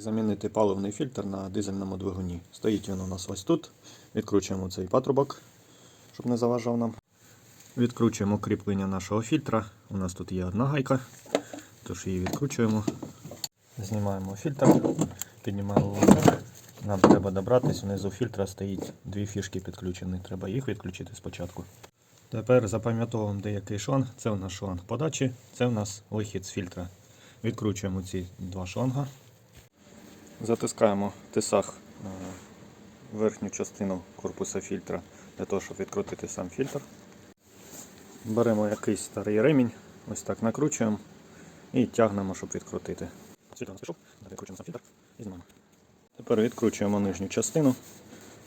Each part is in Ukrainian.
Замінити паливний фільтр на дизельному двигуні. Стоїть він у нас ось тут. Відкручуємо цей патрубок, щоб не заважав нам. Відкручуємо кріплення нашого фільтра. У нас тут є одна гайка, тож її відкручуємо. Знімаємо фільтр, піднімаємо вверх. Нам треба добратися. Внизу фільтра стоїть дві фішки підключені. Треба їх відключити спочатку. Тепер запам'ятовуємо деякий шланг. Це у нас шланг подачі, це у нас вихід з фільтра. Відкручуємо ці два шланга. Затискаємо тисах е, верхню частину корпуса фільтра для того, щоб відкрутити сам фільтр. Беремо якийсь старий ремінь, ось так накручуємо і тягнемо, щоб відкрутити. У нас пішов, відкручуємо сам фільтр і знімаємо. Тепер відкручуємо нижню частину,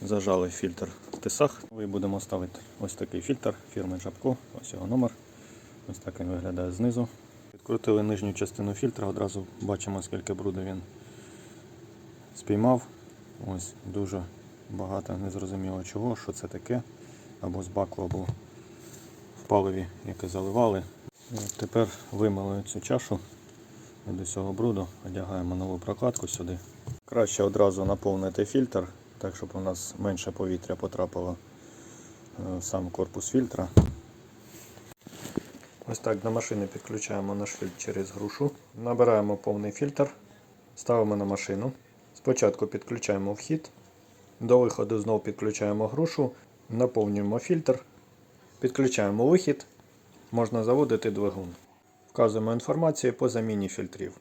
зажали фільтр в тисах. І будемо ставити ось такий фільтр фірми Жабко, ось його номер. Ось так він виглядає знизу. Відкрутили нижню частину фільтра, одразу бачимо, скільки бруду він спіймав. Ось дуже багато незрозуміло чого, що це таке. Або з баку, або в паливі, яке заливали. Тепер вимили цю чашу від усього бруду, одягаємо нову прокладку сюди. Краще одразу наповнити фільтр, так щоб у нас менше повітря потрапило е, в сам корпус фільтра. Ось так до машини підключаємо наш фільтр через грушу. Набираємо повний фільтр, ставимо на машину. Спочатку підключаємо вхід, до виходу знову підключаємо грушу, наповнюємо фільтр, підключаємо вихід, можна заводити двигун. Вказуємо інформацію по заміні фільтрів.